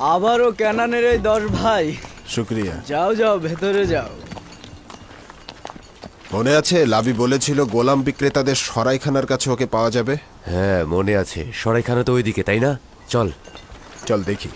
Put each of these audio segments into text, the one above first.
আবারও ক্যানানের এই দশ ভাই। শুক্রিয়া। যাও যাও ভেতরে যাও। মনে আছে লাবি বলেছিল গোলাম বিক্রেতাদের সরাইখানার কাছে ওকে পাওয়া যাবে? হ্যাঁ মনে আছে। সরাইখানা তো ওইদিকে তাই না? চল। চল দেখি।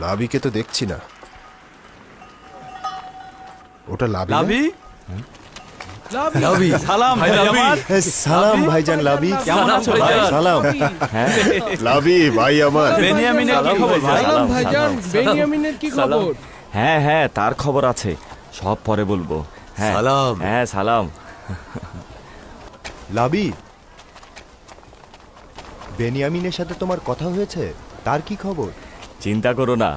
লাবিকে তো দেখছি না। ওটা লাবি না? লাবি? সালাম ভাই আমার। সালাম ভাইজান লাবি। কেমন আছো ভাই? সালাম। লাবি ভাই আমার। বেনিয়ামিনের কি খবর ভাই? সালাম ভাইজান। বেনিয়ামিনের কি খবর? হ্যাঁ হ্যাঁ তার খবর আছে। সব পরে বলব। হ্যাঁ। সালাম। হ্যাঁ সালাম। লাবি বেনিয়ামিনের সাথে তোমার কথা হয়েছে? তার কি খবর? চিন্তা করো না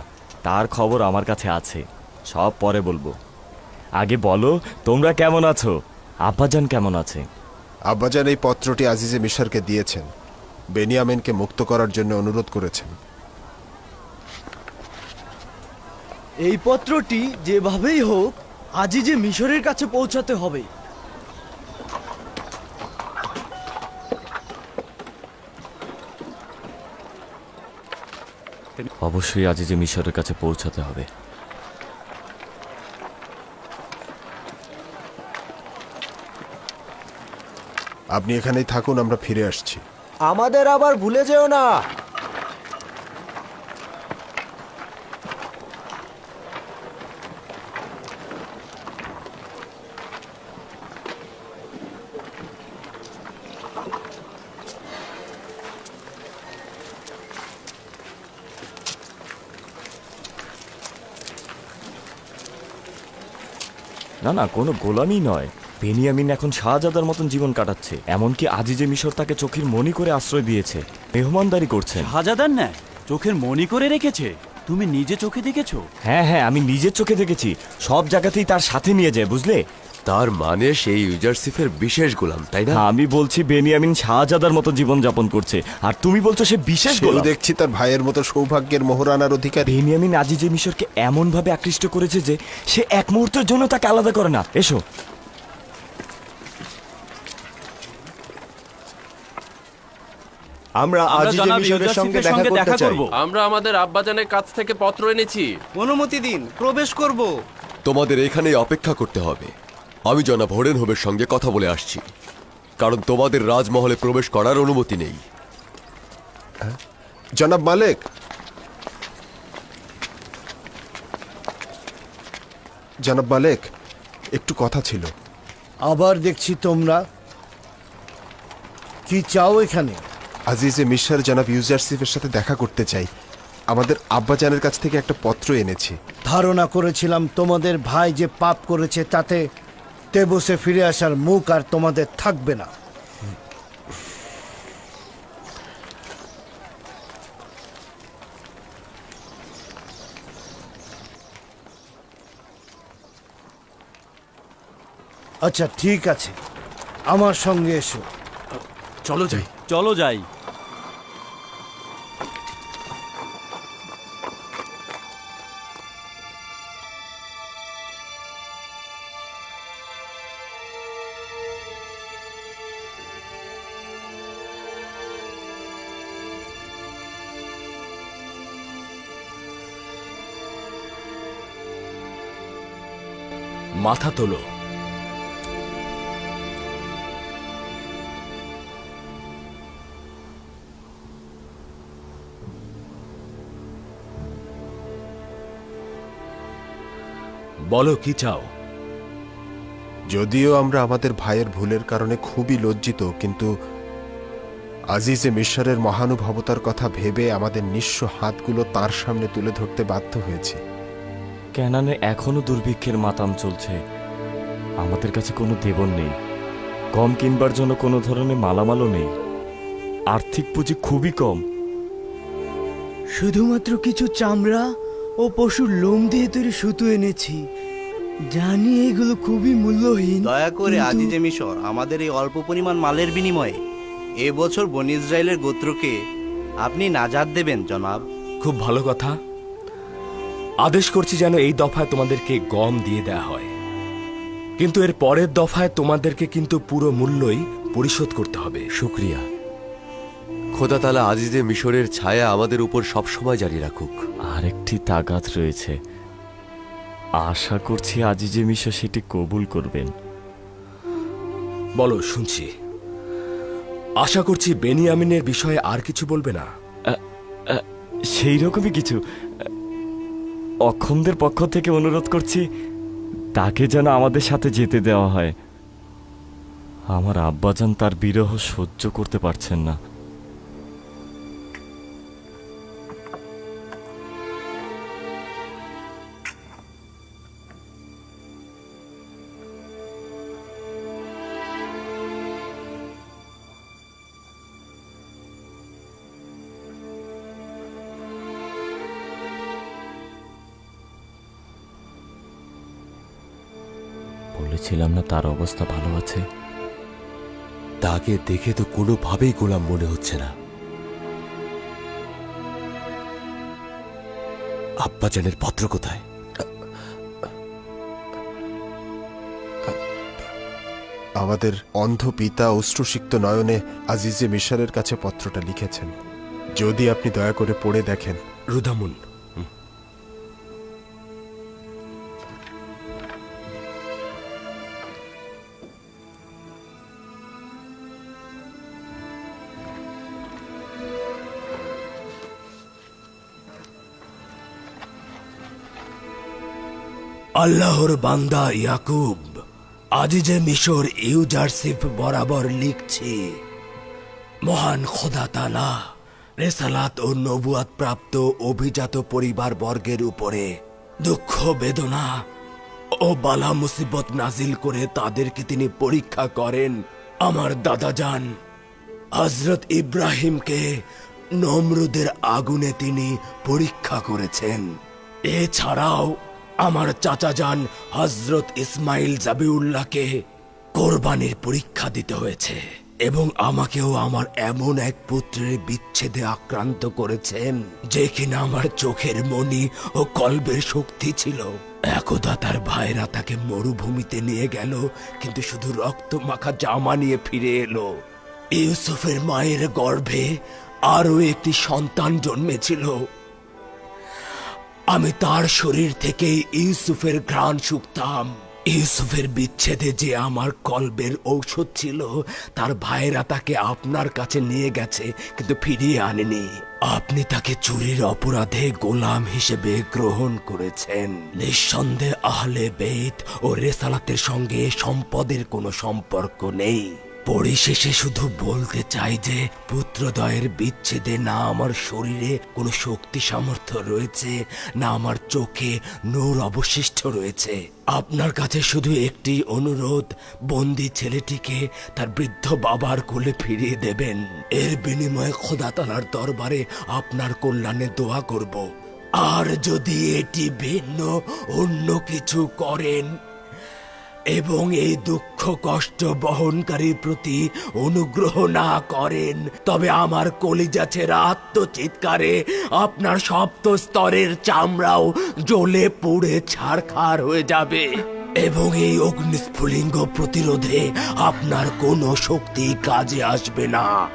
তার খবর আমার কাছে আছে সব পরে বলব। আগে বলো তোমরা কেমন আছো? আব্বাজান কেমন আছে? আব্বাজান এই পত্রটি আজিজে মিশরকে দিয়েছেন বেনিয়ামিনকে মুক্ত করার জন্য অনুরোধ করেছেন। এই পত্রটি যেভাবেই হোক আজই যে মিশরের কাছে পৌঁছাতে হবে। অবশ্যই আজ যে মিশরের কাছে পৌঁছাতে হবে। আপনি এখানেই থাকুন আমরা ফিরে আসছি। আমাদের আবার ভুলে যেও না। না না কোনো গোলামি নয়। বেনিয়ামিন এখন শাহজাদার মতন জীবন কাটাচ্ছে এমনকি আজিজে মিশর তাকে চোখের মনি করে আশ্রয় দিয়েছে। মেহমানদারি করছে হাজাদার না চোখের মনি করে রেখেছে? তুমি নিজে চোখে দেখেছ? হ্যাঁ হ্যাঁ আমি নিজের চোখে দেখেছি। সব জায়গাতেই তার সাথে নিয়ে যায় বুঝলে? তার মানে সেই ইউজারসিফের বিশেষ গোলাম তাই না? আমি বলছি বেনিয়ামিন শাহজাদার মতো জীবন যাপন করছে। আর তুমি বলছো সে বিশেষ গোলাম। দেখছি তার ভাইয়ের মতো সৌভাগ্যের মোহরানার অধিকারী। বেনিয়ামিন আজিজে মিশরকে এমন ভাবে আকৃষ্ট করেছে যে সে এক মুহূর্তের জন্য তাকে আলাদা করে না। এসো। আমরা আজিজে মিশরের সঙ্গে দেখা করতে চাই। করব। আমরা আমাদের আব্বাজানের কাছ থেকে পত্র এনেছি। অনুমতি দিন প্রবেশ করব। তোমাদের এখানেই অপেক্ষা করতে হবে। আমি জনাব হরেন হোবের সঙ্গে কথা বলে আসছি। কারণ তোমাদের রাজমহলে প্রবেশ করার অনুমতি নেই। জনাব মালেক! জনাব মালেক একটু কথা ছিল। আবার দেখছি তোমরা কি চাও এখানে? আজিজে মিশর জনাব ইউজারসিফের সাথে দেখা করতে চাই। আমাদের আব্বাজানের কাছ থেকে একটা পত্র এনেছি। ধারণা করেছিলাম তোমাদের ভাই যে পাপ করেছে তাতে তেবসে ফিরে আসার মুখ আর তোমাদের থাকবে না। আচ্ছা ঠিক আছে। আমার সঙ্গে এসো। চলো যাই। চলো যাই। মাথা তোলো। বলো, কি চাও? যদিও আমরা আমাদের ভাইয়ের ভুলের কারণে খুবই লজ্জিত, কিন্তু আজিজে মিশরের মহানুভবতার কথা ভেবে আমাদের নিঃস্ব হাতগুলো তার সামনে তুলে ধরতে বাধ্য হয়েছি। ক্যানানে এখনও দুর্ভিক্ষের মাতাম চলছে। আমাদের কাছে কোনো দেবন নেই। কম কিনবার জন্য কোনো ধরনের মালামালও নেই। আর্থিক পুঁজি খুবই কম। শুধুমাত্র কিছু চামড়া ও পশুর লোম দিয়ে তৈরি সুতো এনেছি। জানি এগুলো খুবই মূল্যহীন দয়া করে আজিজে মিশর আমাদের এই অল্প পরিমাণ মালের বিনিময়ে এবছর বন ইসরায়েলের গোত্রকে আপনি নাজাদ দেবেন জনাব। খুব ভালো কথা। আদেশ করছি যেন এই দফায় তোমাদেরকে গম দিয়ে দেয়া হয়। কিন্তু এর পরের দফায় তোমাদেরকে কিন্তু পুরো মূল্যই পরিশোধ করতে হবে। শুক্রিয়া। খোদা তালা আজিজে মিশরের ছায়া আমাদের উপর সবসময় জারি রাখুক। আরেকটি তাগাত রয়েছে। আশা করছি আজিজে মিশা সেটি কবুল করবেন। বলো শুনছি। আশা করছি বেনিয়ামিনের বিষয়ে আর কিছু বলবে না। সেই রকমই কিছু। অক্ষমদের পক্ষ থেকে অনুরোধ করছি, তাকে যেন আমাদের সাথে যেতে দেওয়া হয়। আমার আব্বাজান তার বিরহ সহ্য করতে পারছেন না। বলেছিলাম না তার অবস্থা ভালো আছে। তাকে দেখে তো কোনোভাবেই গোলাম মনে হচ্ছে না। আব্বাজানের পত্র কোথায়? আমাদের অন্ধ পিতা অশ্রুসিক্ত নয়নে আজিজে মিশরের কাছে পত্রটা লিখেছেন। যদি আপনি দয়া করে পড়ে দেখেন। রুদামুন আল্লাহর বান্দা ইয়াকুব, আজ আজিজে মিশর ইউজারশিপ বরাবর লিখছি, মহান খোদা তালা রেসালাত ও নবুয়াত প্রাপ্ত অভিজাত পরিবার বর্গের উপরে দুঃখ, বেদনা ও বালা মুসিবত নাজিল করে তাদেরকে তিনি পরীক্ষা করেন আমার দাদা যান হজরত ইব্রাহিমকে নমরুদের আগুনে তিনি পরীক্ষা করেছেন। এছাড়াও আমার চাচা যান হজরত ইসমাইল জাবিউল্লাহকে কোরবানির পরীক্ষা দিতে হয়েছে এবং আমাকেও আমার এমন এক পুত্রের বিচ্ছেদে আক্রান্ত করেছেন যে কিনা আমার চোখের মনি ও কল্পের শক্তি ছিল। একদা তার ভাইরা তাকে মরুভূমিতে নিয়ে গেল, কিন্তু শুধু রক্ত মাখা জামা নিয়ে ফিরে এলো। ইউসুফের মায়ের গর্ভে আরও একটি সন্তান জন্মেছিল। আমি তার শরীর থেকে ইউসুফের ঘ্রাণ শুকতাম। ইউসুফের বিচ্ছেদে যে আমার কলবের ঔষধ ছিল, তার ভাইরা তাকে আপনার কাছে নিয়ে গেছে, কিন্তু ফিরিয়ে আনেনি। আপনি তাকে চুরির অপরাধে গোলাম হিসেবে গ্রহণ করেছেন। নিঃসন্দেহে আহলে বেত ও রেসালাতের সঙ্গে সম্পদের কোনো সম্পর্ক নেই। পরিশেষে শুধু বলতে চাই যে পুত্রদয়ের বিচ্ছেদে না আমার শরীরে কোনো শক্তি সামর্থ্য রয়েছে, না আমার চোখে নূর অবশিষ্ট রয়েছে। আপনার কাছে শুধু একটি অনুরোধ, বন্দি ছেলেটিকে তার বৃদ্ধ বাবার কোলে ফিরিয়ে দেবেন। এর বিনিময়ে খোদা তালার দরবারে আপনার কল্যাণে দোয়া করব। আর যদি এটি ভিন্ন, অন্য কিছু করেন এবং এই দুঃখ কষ্ট বহনকারীর প্রতি অনুগ্রহ না করেন, তবে আমার কলিজা ছেড়া আত্মচিৎকারে আপনার সপ্ত স্তরের চামড়াও জ্বলে পুড়ে ছাড়খার হয়ে যাবে। এবং এই অগ্নিস্ফুলিঙ্গ প্রতিরোধে আপনার কোনো শক্তি কাজে আসবে না।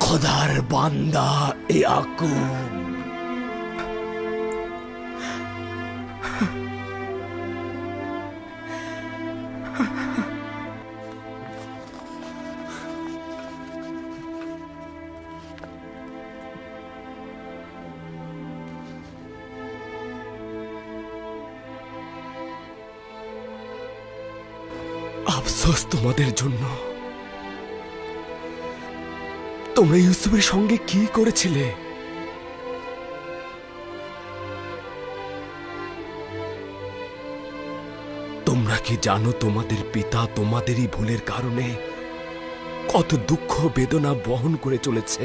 খোদার বান্দা, এ আকুম আফসোস তোমাদের জন্য। তোমরা ইউসুফের সঙ্গে কি করেছিলে? তোমরা কি জানো তোমাদের পিতা তোমাদেরই ভুলের কারণে কত দুঃখ বেদনা বহন করে চলেছে?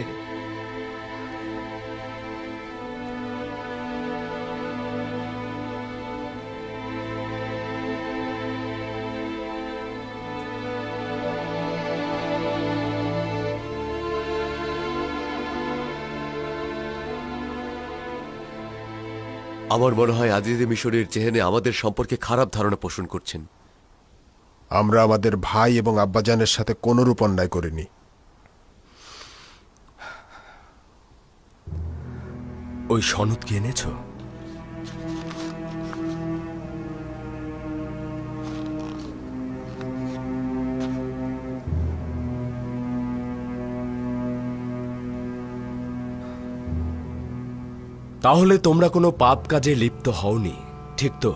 আমার মনে হয় আজিজে মিশরের চেহেনে আমাদের সম্পর্কে খারাপ ধারণা পোষণ করছেন। আমরা আমাদের ভাই এবং আব্বাজানের সাথে কোনোরূপ অন্যায় করিনি। ওই সনদ কি এনেছো? তাহলে তোমরা কোনো পাপ কাজে লিপ্ত হওনি ঠিক তো?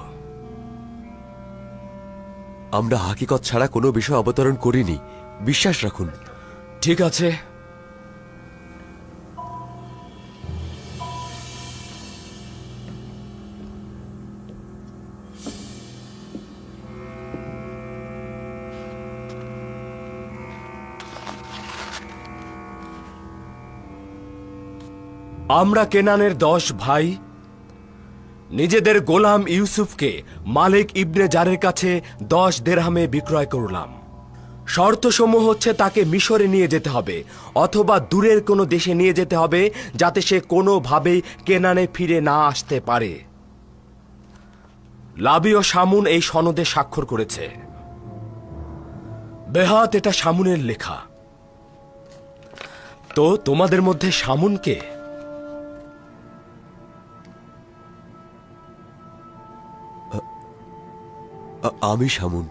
আমরা হাকিকত ছাড়া কোনো বিষয় অবতরণ করিনি। বিশ্বাস রাখুন। ঠিক আছে। আমরা কেনানের দশ ভাই, নিজেদের গোলাম ইউসুফকে মালিক ইবনে জারের কাছে দশ দেরহামে বিক্রয় করলাম। শর্তসমূহ হচ্ছে তাকে মিশরে নিয়ে যেতে হবে, অথবা দূরের কোনো দেশে নিয়ে যেতে হবে, যাতে সে কোনোভাবেই কেনানে ফিরে না আসতে পারে। লাবি ও শামুন এই সনদে স্বাক্ষর করেছে। বেহাত এটা শামুনের লেখা। তো তোমাদের মধ্যে শামুনকে আ- আমি শামুন